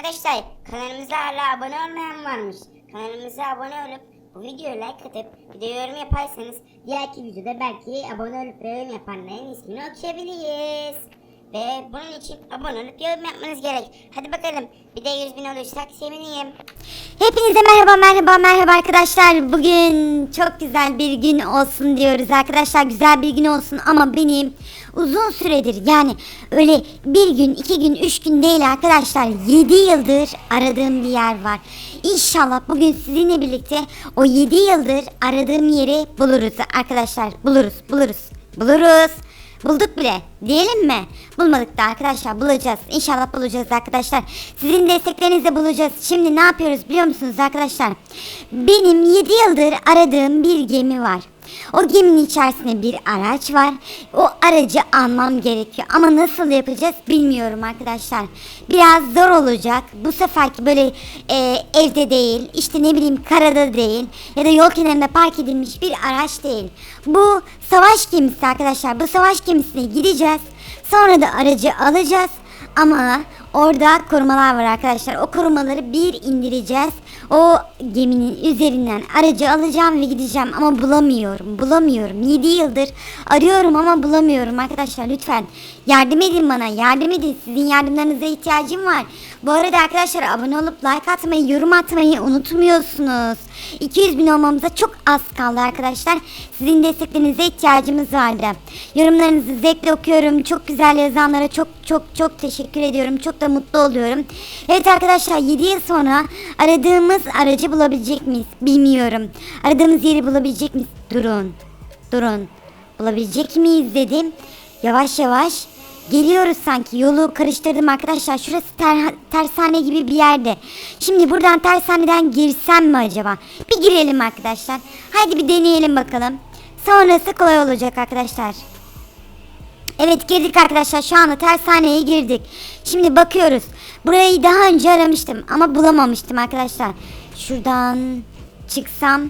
Arkadaşlar kanalımıza hala abone olmayan varmış. Kanalımıza abone olup bu videoya like atıp bir de yorum yaparsanız diğerki videoda belki abone olup ve yorum yapanların ismini okuyabiliriz. Ve bunun için abone olup yorum yapmanız gerek. Hadi bakalım bir de 100 bin olursak sevinirim. Hepinize merhaba merhaba merhaba arkadaşlar. Bugün çok güzel bir gün olsun diyoruz arkadaşlar. Güzel bir gün olsun ama benim uzun süredir yani öyle bir gün, iki gün, üç gün değil arkadaşlar. Yedi yıldır aradığım bir yer var. İnşallah bugün sizinle birlikte o yedi yıldır aradığım yeri buluruz arkadaşlar. Buluruz, buluruz, buluruz. Bulduk bile diyelim mi? Bulmadık da arkadaşlar bulacağız. İnşallah bulacağız arkadaşlar. Sizin desteklerinizle bulacağız. Şimdi ne yapıyoruz biliyor musunuz arkadaşlar? Benim 7 yıldır aradığım bir gemi var. O geminin içerisinde bir araç var. O aracı almam gerekiyor. Ama nasıl yapacağız bilmiyorum arkadaşlar. Biraz zor olacak. Bu seferki böyle e, evde değil, işte ne bileyim karada değil ya da yol kenarında park edilmiş bir araç değil. Bu savaş gemisi arkadaşlar. Bu savaş gemisine gideceğiz. Sonra da aracı alacağız. Ama orada korumalar var arkadaşlar. O korumaları bir indireceğiz. O geminin üzerinden aracı alacağım ve gideceğim ama bulamıyorum. Bulamıyorum. 7 yıldır arıyorum ama bulamıyorum arkadaşlar. Lütfen yardım edin bana. Yardım edin. Sizin yardımlarınıza ihtiyacım var. Bu arada arkadaşlar abone olup like atmayı, yorum atmayı unutmuyorsunuz. 200 bin olmamıza çok az kaldı arkadaşlar. Sizin desteklerinize ihtiyacımız vardı. Yorumlarınızı zevkle okuyorum. Çok güzel yazanlara çok çok çok teşekkür ediyorum. Çok da mutlu oluyorum. Evet arkadaşlar 7 yıl sonra aradığımız aracı bulabilecek miyiz? Bilmiyorum. Aradığımız yeri bulabilecek miyiz? Durun. Durun. Bulabilecek miyiz dedim. Yavaş yavaş Geliyoruz sanki yolu karıştırdım arkadaşlar. Şurası ter, tersane gibi bir yerde. Şimdi buradan tersaneden girsem mi acaba? Bir girelim arkadaşlar. Haydi bir deneyelim bakalım. Sonrası kolay olacak arkadaşlar. Evet girdik arkadaşlar şu anda tersaneye girdik. Şimdi bakıyoruz. Burayı daha önce aramıştım ama bulamamıştım arkadaşlar. Şuradan çıksam.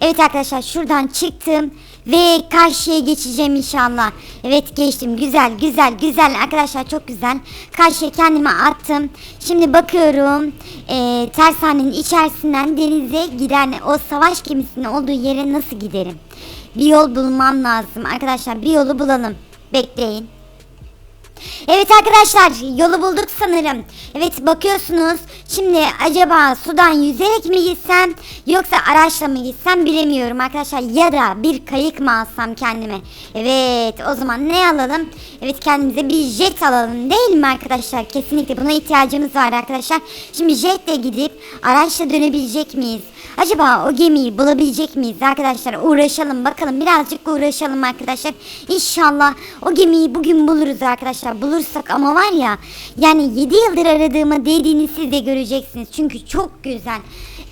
Evet arkadaşlar şuradan çıktım ve karşıya geçeceğim inşallah. Evet geçtim güzel güzel güzel arkadaşlar çok güzel. Karşıya kendimi attım. Şimdi bakıyorum e, tersanenin içerisinden denize giden o savaş gemisinin olduğu yere nasıl giderim? Bir yol bulmam lazım arkadaşlar bir yolu bulalım. Bekleyin. Evet arkadaşlar yolu bulduk sanırım. Evet bakıyorsunuz. Şimdi acaba sudan yüzerek mi gitsem yoksa araçla mı gitsem bilemiyorum arkadaşlar. Ya da bir kayık mı alsam kendime. Evet o zaman ne alalım? Evet kendimize bir jet alalım değil mi arkadaşlar? Kesinlikle buna ihtiyacımız var arkadaşlar. Şimdi jetle gidip araçla dönebilecek miyiz? Acaba o gemiyi bulabilecek miyiz arkadaşlar? Uğraşalım bakalım birazcık uğraşalım arkadaşlar. İnşallah o gemiyi bugün buluruz arkadaşlar. Bulursak ama var ya yani 7 yıldır aradığıma değdiğini siz de göreceksiniz. Çünkü çok güzel.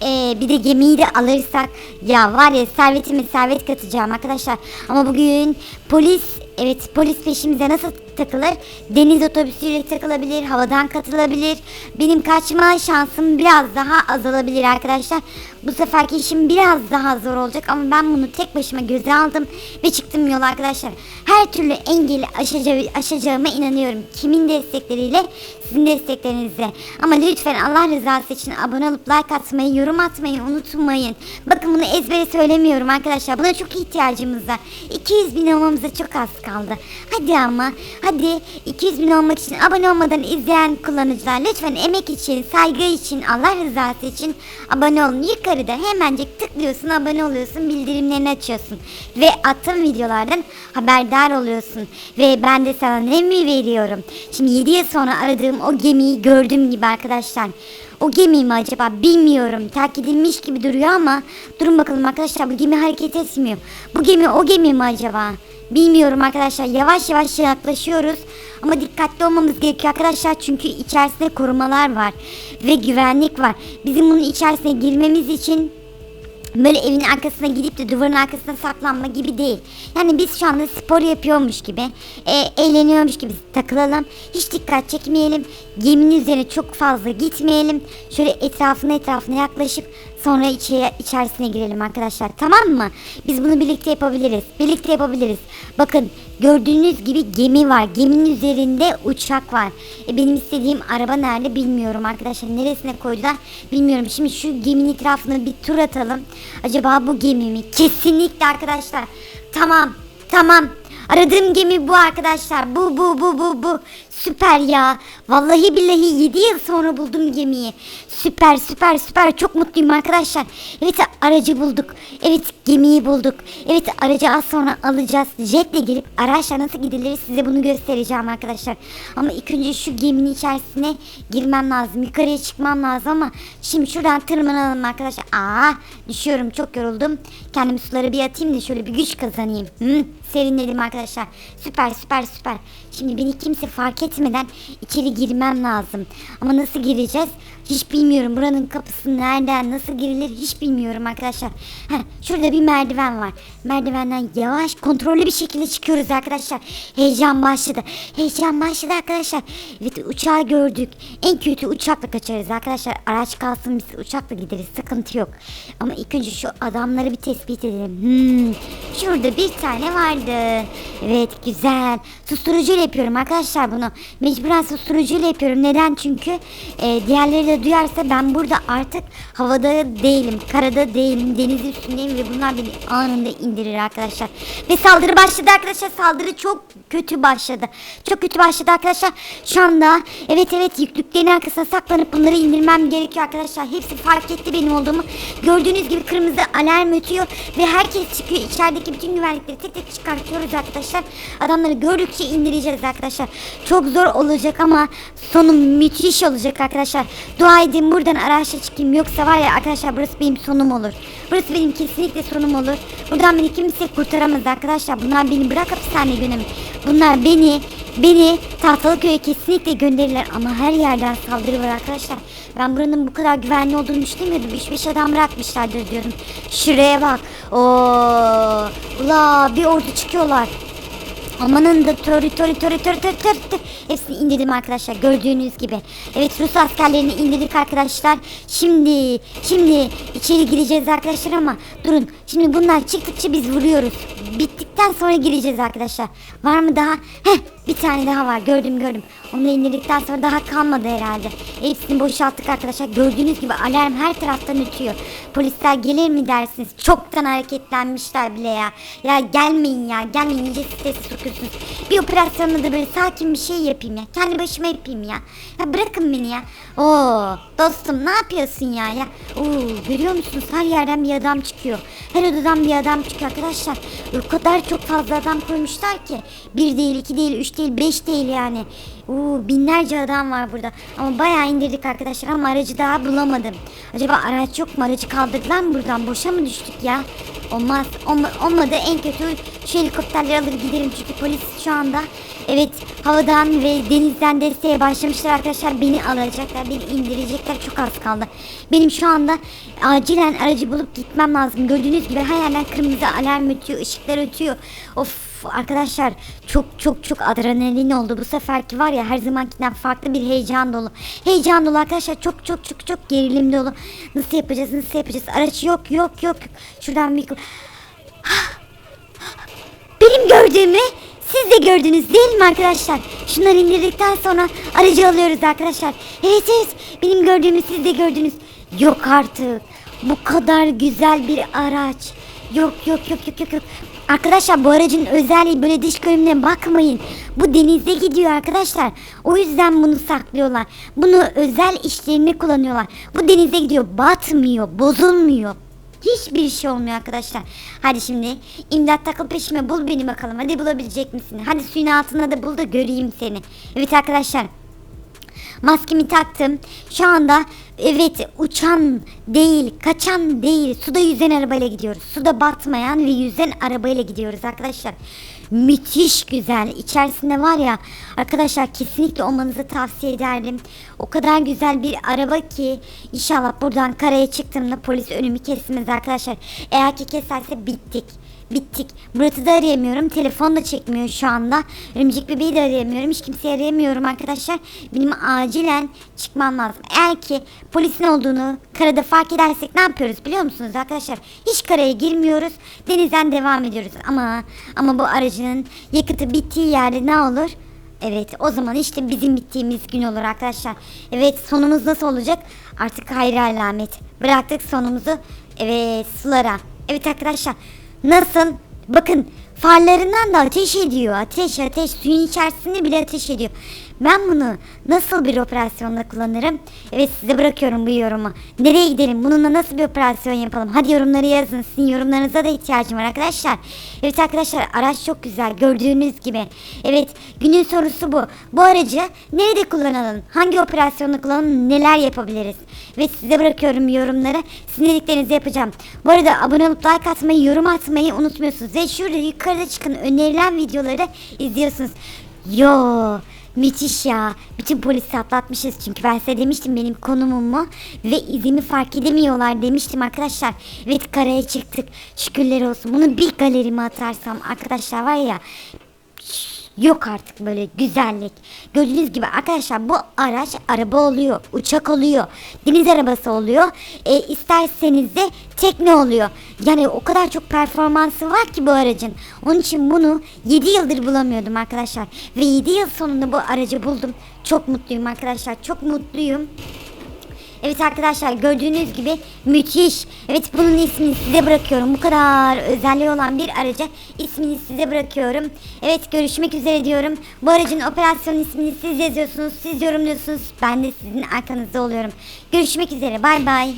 Ee, bir de gemiyi de alırsak ya var ya servetime servet katacağım arkadaşlar. Ama bugün polis Evet polis peşimize nasıl takılır? Deniz otobüsüyle takılabilir, havadan katılabilir. Benim kaçma şansım biraz daha azalabilir arkadaşlar. Bu seferki işim biraz daha zor olacak ama ben bunu tek başıma göze aldım ve çıktım yola arkadaşlar. Her türlü engeli aşacağı, aşacağıma inanıyorum. Kimin destekleriyle? Sizin desteklerinizle. Ama lütfen Allah rızası için abone olup like atmayı, yorum atmayı unutmayın. Bakın bunu ezbere söylemiyorum arkadaşlar. Buna çok ihtiyacımız var. 200 bin olmamıza çok az kaldı. Hadi ama hadi 200 bin olmak için abone olmadan izleyen kullanıcılar lütfen emek için, saygı için, Allah rızası için abone olun. Yukarıda hemencik tıklıyorsun, abone oluyorsun, bildirimlerini açıyorsun. Ve attığım videolardan haberdar oluyorsun. Ve ben de sana ne veriyorum? Şimdi 7 yıl sonra aradığım o gemiyi gördüğüm gibi arkadaşlar. O gemi mi acaba bilmiyorum. Terk edilmiş gibi duruyor ama durun bakalım arkadaşlar bu gemi hareket etmiyor. Bu gemi o gemi mi acaba? Bilmiyorum arkadaşlar. Yavaş yavaş yaklaşıyoruz. Ama dikkatli olmamız gerekiyor arkadaşlar. Çünkü içerisinde korumalar var. Ve güvenlik var. Bizim bunun içerisine girmemiz için böyle evin arkasına gidip de duvarın arkasına saklanma gibi değil. Yani biz şu anda spor yapıyormuş gibi, e, eğleniyormuş gibi takılalım. Hiç dikkat çekmeyelim. Geminin üzerine çok fazla gitmeyelim. Şöyle etrafına etrafına yaklaşıp Sonra içe, içerisine girelim arkadaşlar. Tamam mı? Biz bunu birlikte yapabiliriz. Birlikte yapabiliriz. Bakın gördüğünüz gibi gemi var. Geminin üzerinde uçak var. E, benim istediğim araba nerede bilmiyorum arkadaşlar. Neresine koydular bilmiyorum. Şimdi şu geminin etrafına bir tur atalım. Acaba bu gemi mi? Kesinlikle arkadaşlar. Tamam. Tamam. Aradığım gemi bu arkadaşlar. Bu bu bu bu bu. Süper ya. Vallahi billahi 7 yıl sonra buldum gemiyi. Süper süper süper. Çok mutluyum arkadaşlar. Evet aracı bulduk. Evet gemiyi bulduk. Evet aracı az sonra alacağız. Jetle gelip araçla nasıl gidilir size bunu göstereceğim arkadaşlar. Ama ilk önce şu geminin içerisine girmem lazım. Yukarıya çıkmam lazım ama şimdi şuradan tırmanalım arkadaşlar. Aa düşüyorum çok yoruldum. Kendimi sulara bir atayım da şöyle bir güç kazanayım. Hı, serinledim arkadaşlar. Süper süper süper. Şimdi beni kimse fark etmeden içeri girmem lazım. Ama nasıl gireceğiz? Hiç bilmiyorum. Buranın kapısı nereden nasıl girilir hiç bilmiyorum arkadaşlar. Heh, şurada bir merdiven var. Merdivenden yavaş kontrollü bir şekilde çıkıyoruz arkadaşlar. Heyecan başladı. Heyecan başladı arkadaşlar. Evet uçağı gördük. En kötü uçakla kaçarız arkadaşlar. Araç kalsın biz uçakla gideriz. Sıkıntı yok. Ama ilk önce şu adamları bir tespit edelim. Hmm, şurada bir tane vardı. Evet güzel. Susturucuyla yapıyorum arkadaşlar bunu. Mecburen susturucuyla yapıyorum. Neden? Çünkü e, diğerleri de duyarsa ben burada artık havada değilim. Karada değilim. Deniz üstündeyim ve bunlar beni anında indirir arkadaşlar. Ve saldırı başladı arkadaşlar. Saldırı çok kötü başladı. Çok kötü başladı arkadaşlar. Şu anda evet evet yüklüklerin arkasına saklanıp bunları indirmem gerekiyor arkadaşlar. Hepsi fark etti benim olduğumu. Gördüğünüz gibi kırmızı alarm ötüyor ve herkes çıkıyor. İçerideki bütün güvenlikleri tek tek çıkartıyoruz arkadaşlar. Adamları gördükçe indireceğiz arkadaşlar. Çok zor olacak ama sonu müthiş olacak arkadaşlar. Dua edin buradan araçla çıkayım. Yoksa var ya arkadaşlar burası benim sonum olur. Burası benim kesinlikle sonum olur. Buradan beni kimse kurtaramaz arkadaşlar. Bunlar beni bırak hapishaneye gönderin. Bunlar beni beni Tahtalıköy'e kesinlikle gönderirler ama her yerden saldırı var arkadaşlar. Ben buranın bu kadar güvenli olduğunu düşünmüyordum. 3-5 adam bırakmışlardır diyorum. Şuraya bak. Oo, ula bir ordu çıkıyorlar. Amanın da törü törü törü törü törü törü törü. Hepsini indirdim arkadaşlar gördüğünüz gibi. Evet Rus askerlerini indirdik arkadaşlar. Şimdi şimdi içeri gireceğiz arkadaşlar ama durun. Şimdi bunlar çıktıkça biz vuruyoruz. Bittikten sonra gireceğiz arkadaşlar. Var mı daha? Heh bir tane daha var gördüm gördüm. Onu da indirdikten sonra daha kalmadı herhalde. Hepsini boşalttık arkadaşlar. Gördüğünüz gibi alarm her taraftan ötüyor. Polisler gelir mi dersiniz? Çoktan hareketlenmişler bile ya. Ya gelmeyin ya. Gelmeyin iyice stresi sokuyorsunuz. Bir operasyonda da böyle sakin bir şey yapayım ya. Kendi başıma yapayım ya. Ya bırakın beni ya. Oo dostum ne yapıyorsun ya ya? Oo görüyor musunuz? Her yerden bir adam çıkıyor. Her odadan bir adam çıkıyor arkadaşlar. O kadar çok fazla adam koymuşlar ki. Bir değil, iki değil, üç değil, beş değil yani. Oo, binlerce adam var burada. Ama bayağı indirdik arkadaşlar ama aracı daha bulamadım. Acaba araç yok mu? Aracı kaldırdılar mı buradan? Boşa mı düştük ya? Olmaz. Olma, olmadı. En kötü şu helikopterleri alır giderim. Çünkü polis şu anda evet havadan ve denizden desteğe başlamışlar arkadaşlar. Beni alacaklar. Beni indirecekler. Çok az kaldı. Benim şu anda acilen aracı bulup gitmem lazım. Gördüğünüz gibi her yerden kırmızı alarm ötüyor. ışıklar ötüyor. Of arkadaşlar çok çok çok adrenalin oldu. Bu seferki var ya her zamankinden farklı bir heyecan dolu. Heyecan dolu arkadaşlar çok çok çok çok gerilim dolu. Nasıl yapacağız nasıl yapacağız? Araç yok yok yok. Şuradan bir... Benim gördüğümü siz de gördünüz değil mi arkadaşlar? Şunları indirdikten sonra aracı alıyoruz arkadaşlar. Evet evet benim gördüğümü siz de gördünüz. Yok artık. Bu kadar güzel bir araç. Yok yok yok yok yok. Arkadaşlar bu aracın özelliği böyle dış görünümüne bakmayın. Bu denizde gidiyor arkadaşlar. O yüzden bunu saklıyorlar. Bunu özel işlerine kullanıyorlar. Bu denizde gidiyor batmıyor bozulmuyor. Hiçbir şey olmuyor arkadaşlar. Hadi şimdi imdat takıl peşime bul beni bakalım. Hadi bulabilecek misin? Hadi suyun altında da bul da göreyim seni. Evet arkadaşlar. Maskemi taktım. Şu anda evet uçan değil, kaçan değil, suda yüzen arabayla gidiyoruz. Suda batmayan ve yüzen arabayla gidiyoruz arkadaşlar. Müthiş güzel. İçerisinde var ya arkadaşlar kesinlikle olmanızı tavsiye ederdim. O kadar güzel bir araba ki inşallah buradan karaya çıktığımda polis önümü kesmez arkadaşlar. Eğer ki keserse bittik. Bittik. Murat'ı da arayamıyorum. Telefon da çekmiyor şu anda. Örümcek bebeği de arayamıyorum. Hiç kimseyi arayamıyorum arkadaşlar. Benim acilen çıkmam lazım. Eğer ki polisin olduğunu karada fark edersek ne yapıyoruz biliyor musunuz arkadaşlar? Hiç karaya girmiyoruz. Denizden devam ediyoruz. Ama ama bu aracının yakıtı bittiği yerde ne olur? Evet o zaman işte bizim bittiğimiz gün olur arkadaşlar. Evet sonumuz nasıl olacak? Artık hayır alamet. Bıraktık sonumuzu evet sulara. Evet arkadaşlar nasıl? Bakın farlarından da ateş ediyor. Ateş ateş suyun içerisinde bile ateş ediyor. Ben bunu nasıl bir operasyonda kullanırım? Evet size bırakıyorum bu yorumu. Nereye gidelim? Bununla nasıl bir operasyon yapalım? Hadi yorumları yazın. Sizin yorumlarınıza da ihtiyacım var arkadaşlar. Evet arkadaşlar araç çok güzel. Gördüğünüz gibi. Evet günün sorusu bu. Bu aracı nerede kullanalım? Hangi operasyonda kullanalım? Neler yapabiliriz? Ve size bırakıyorum yorumları. Sizin dediklerinizi yapacağım. Bu arada abone olup like atmayı, yorum atmayı unutmuyorsunuz. Ve şurada yukarıda çıkan önerilen videoları izliyorsunuz. Yo müthiş ya. Bütün polisi atlatmışız çünkü ben size demiştim benim konumumu ve izimi fark edemiyorlar demiştim arkadaşlar. Evet karaya çıktık. Şükürler olsun. Bunu bir galerime atarsam arkadaşlar var ya Yok artık böyle güzellik. Gördüğünüz gibi arkadaşlar bu araç araba oluyor, uçak oluyor, deniz arabası oluyor. E, isterseniz de tekne oluyor. Yani o kadar çok performansı var ki bu aracın. Onun için bunu 7 yıldır bulamıyordum arkadaşlar. Ve 7 yıl sonunda bu aracı buldum. Çok mutluyum arkadaşlar. Çok mutluyum. Evet arkadaşlar gördüğünüz gibi müthiş. Evet bunun ismini size bırakıyorum. Bu kadar özelliği olan bir araca ismini size bırakıyorum. Evet görüşmek üzere diyorum. Bu aracın operasyon ismini siz yazıyorsunuz. Siz yorumluyorsunuz. Ben de sizin arkanızda oluyorum. Görüşmek üzere. Bay bay.